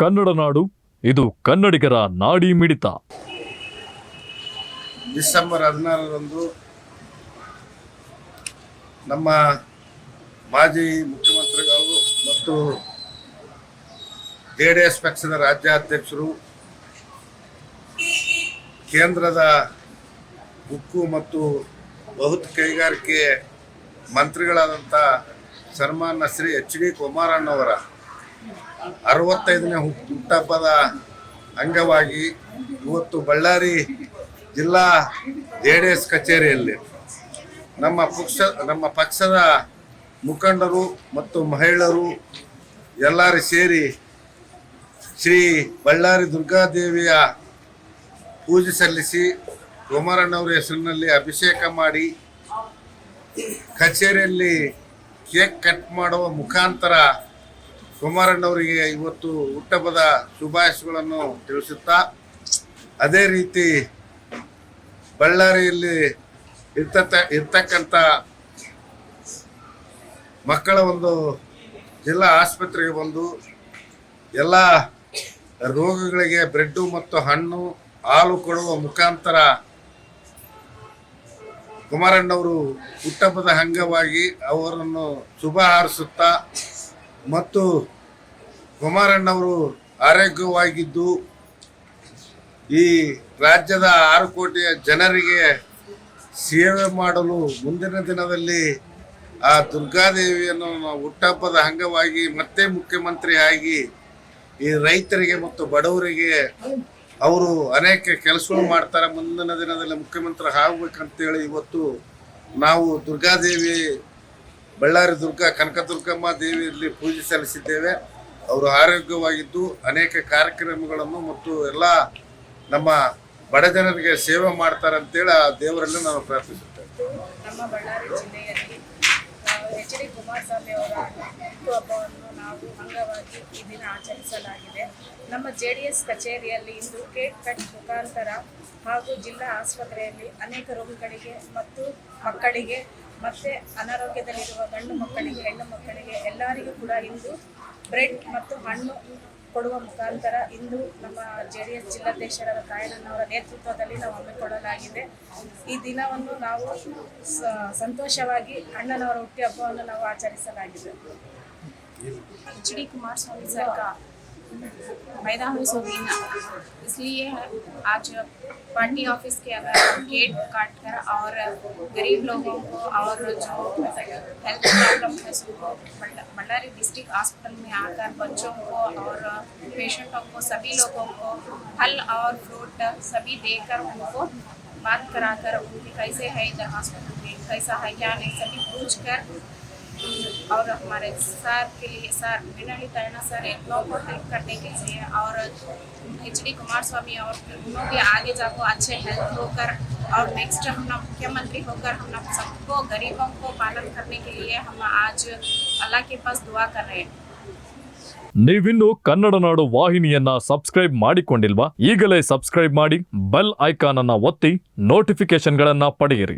ಕನ್ನಡ ನಾಡು, ಇದು ಕನ್ನಡಿಗರ ನಾಡಿ ಮಿಡಿತ. ಡಿಸೆಂಬರ್ ಹದಿನಾರರಂದು ನಮ್ಮ ಮಾಜಿ ಮುಖ್ಯಮಂತ್ರಿಗಳು ಮತ್ತು ಜೆ ಡಿ ಎಸ್ ಪಕ್ಷದ ರಾಜ್ಯಾಧ್ಯಕ್ಷರು, ಕೇಂದ್ರದ ಉಕ್ಕು ಮತ್ತು ಬಹುತ್ ಕೈಗಾರಿಕೆ ಮಂತ್ರಿಗಳಾದಂಥ ಸನ್ಮಾನ್ಯ ಶ್ರೀ ಎಚ್ ಡಿ ಕುಮಾರಣ್ಣವರ ಅರವತ್ತೈದನೇ ಹುಟ್ಟುಹಬ್ಬದ ಅಂಗವಾಗಿ ಇವತ್ತು ಬಳ್ಳಾರಿ ಜಿಲ್ಲಾ ಜೆ ಡಿ ಎಸ್ ಕಚೇರಿಯಲ್ಲಿ ನಮ್ಮ ಪಕ್ಷ, ನಮ್ಮ ಪಕ್ಷದ ಮುಖಂಡರು ಮತ್ತು ಮಹಿಳೆಯರು ಎಲ್ಲರೂ ಸೇರಿ ಶ್ರೀ ಬಳ್ಳಾರಿ ದುರ್ಗಾದೇವಿಯ ಪೂಜೆ ಸಲ್ಲಿಸಿ ಕುಮಾರಣ್ಣವರ ಹೆಸರಿನಲ್ಲಿ ಅಭಿಷೇಕ ಮಾಡಿ ಕಚೇರಿಯಲ್ಲಿ ಕೇಕ್ ಕಟ್ ಮಾಡುವ ಮುಖಾಂತರ ಕುಮಾರಣ್ಣವರಿಗೆ ಇವತ್ತು ಹುಟ್ಟಹಬ್ಬದ ಶುಭಾಶಯಗಳನ್ನು ತಿಳಿಸುತ್ತಾ, ಅದೇ ರೀತಿ ಬಳ್ಳಾರಿಯಲ್ಲಿ ಇರ್ತಕ್ಕ, ಇರ್ತಕ್ಕಂಥ ಮಕ್ಕಳ ಒಂದು ಜಿಲ್ಲಾ ಆಸ್ಪತ್ರೆಗೆ ಬಂದು ಎಲ್ಲ ರೋಗಗಳಿಗೆ ಬ್ರೆಡ್ಡು ಮತ್ತು ಹಣ್ಣು, ಹಾಲು ಕೊಡುವ ಮುಖಾಂತರ ಕುಮಾರಣ್ಣವರು ಹುಟ್ಟಹಬ್ಬದ ಅಂಗವಾಗಿ ಅವರನ್ನು ಶುಭ ಹಾರಿಸುತ್ತಾ ಮತ್ತು ಕುಮಾರಣ್ಣವರು ಆರೋಗ್ಯವಾಗಿದ್ದು ಈ ರಾಜ್ಯದ ಆರು ಕೋಟಿಯ ಜನರಿಗೆ ಸೇವೆ ಮಾಡಲು ಮುಂದಿನ ದಿನದಲ್ಲಿ ಆ ದುರ್ಗಾದೇವಿಯನ್ನು ಹುಟ್ಟಹಬ್ಬದ ಅಂಗವಾಗಿ ಮತ್ತೆ ಮುಖ್ಯಮಂತ್ರಿ ಆಗಿ ಈ ರೈತರಿಗೆ ಮತ್ತು ಬಡವರಿಗೆ ಅವರು ಅನೇಕ ಕೆಲಸಗಳು ಮಾಡ್ತಾರೆ. ಮುಂದಿನ ದಿನದಲ್ಲಿ ಮುಖ್ಯಮಂತ್ರಿ ಆಗ್ಬೇಕಂತೇಳಿ ಇವತ್ತು ನಾವು ದುರ್ಗಾದೇವಿ ಬಳ್ಳಾರಿ ದುರ್ಗ ಕನಕದುರ್ಗಮ್ಮ ದೇವಿಯಲ್ಲಿ ಪೂಜೆ ಸಲ್ಲಿಸಿದ್ದೇವೆ. ಅವರು ಆರೋಗ್ಯವಾಗಿದ್ದು ಅನೇಕ ಕಾರ್ಯಕ್ರಮಗಳನ್ನು ಮತ್ತು ಎಲ್ಲ ನಮ್ಮ ಬಡ ಜನರಿಗೆ ಸೇವೆ ಮಾಡ್ತಾರೆ ಅಂತೇಳಿ ಆ ದೇವರಲ್ಲಿ ನಾವು ಪ್ರಾರ್ಥಿಸುತ್ತೇವೆ ನಮ್ಮ ಬಳ್ಳಾರಿ ನಾವು ಈ ದಿನ ಆಚರಿಸಲಾಗಿದೆ. ನಮ್ಮ ಜೆ ಡಿ ಎಸ್ ಕಚೇರಿಯಲ್ಲಿ ಇಂದು ಕೇಕ್ ಕಟ್ ಮುಖಾಂತರ ಹಾಗೂ ಜಿಲ್ಲಾ ಆಸ್ಪತ್ರೆಯಲ್ಲಿ ಅನೇಕ ರೋಗಿಗಳಿಗೆ ಮತ್ತು ಮಕ್ಕಳಿಗೆ ಮತ್ತೆ ಅನಾರೋಗ್ಯದಲ್ಲಿರುವ ಗಂಡು ಮಕ್ಕಳಿಗೆ ಹೆಣ್ಣು ಮಕ್ಕಳಿಗೆ ಎಲ್ಲರಿಗೂ ಕೂಡ ಇಂದು ಬ್ರೆಡ್ ಮತ್ತು ಹಣ್ಣು ಕೊಡುವ ಮುಖಾಂತರ ಇಂದು ನಮ್ಮ ಜೆ ಡಿ ಎಸ್ ಜಿಲ್ಲಾಧ್ಯಕ್ಷರಾದ ಕಾಯಣ್ಣನವರ ನೇತೃತ್ವದಲ್ಲಿ ನಾವು ಹಮ್ಮಿಕೊಳ್ಳಲಾಗಿದೆ ಈ ದಿನವನ್ನು ನಾವು ಸಂತೋಷವಾಗಿ ಅಣ್ಣನವರ ಹುಟ್ಟಿ ಹಬ್ಬವನ್ನು ನಾವು ಆಚರಿಸಲಾಗಿದೆ. ಎಚ್ ಡಿ ಕುಮಾರಸ್ವಾಮಿ ಸರ್ಕಾರ. का पैदाइश दिन इसलिए आज पार्टी ऑफ़िस के अंदर गेट काट कर और गरीब लोगों को और जो हेल्थ प्रॉब्लम है बल्ला- बल्लारी डिस्ट्रिक्ट हॉस्पिटल में आकर बच्चों को और पेशेंटों को, सभी लोगों को फल और फ्रूट सभी देकर उनको बात कराकर, उनकी कैसे है इधर हॉस्पिटल में, कैसा है, क्या नहीं, सभी पूछ कर और हमारे सर के लिए सर विनय करना सर इन लोगों को हेल्प करने के लिए और एच डी कुमार स्वामी और उन्होंने भी आगे जाकर अच्छे हेल्थ होकर और नेक्स्ट हम ना मुख्यमंत्री होकर हम ना सबको गरीबों को पालन करने के लिए हम आज अल्लाह के पास दुआ कर रहे हैं ನೀವಿನ್ನು ಕನ್ನಡ ನಾಡು ವಾಹಿನಿಯನ್ನ ಸಬ್ಸ್ಕ್ರೈಬ್ ಮಾಡಿಕೊಂಡಿಲ್ವಾ ಈಗಲೇ ಸಬ್ಸ್ಕ್ರೈಬ್ ಮಾಡಿ ಬೆಲ್ ಐಕಾನ್ ಅನ್ನ ಒತ್ತಿ ನೋಟಿಫಿಕೇಶನ್ಗಳನ್ನ ಪಡೆಯಿರಿ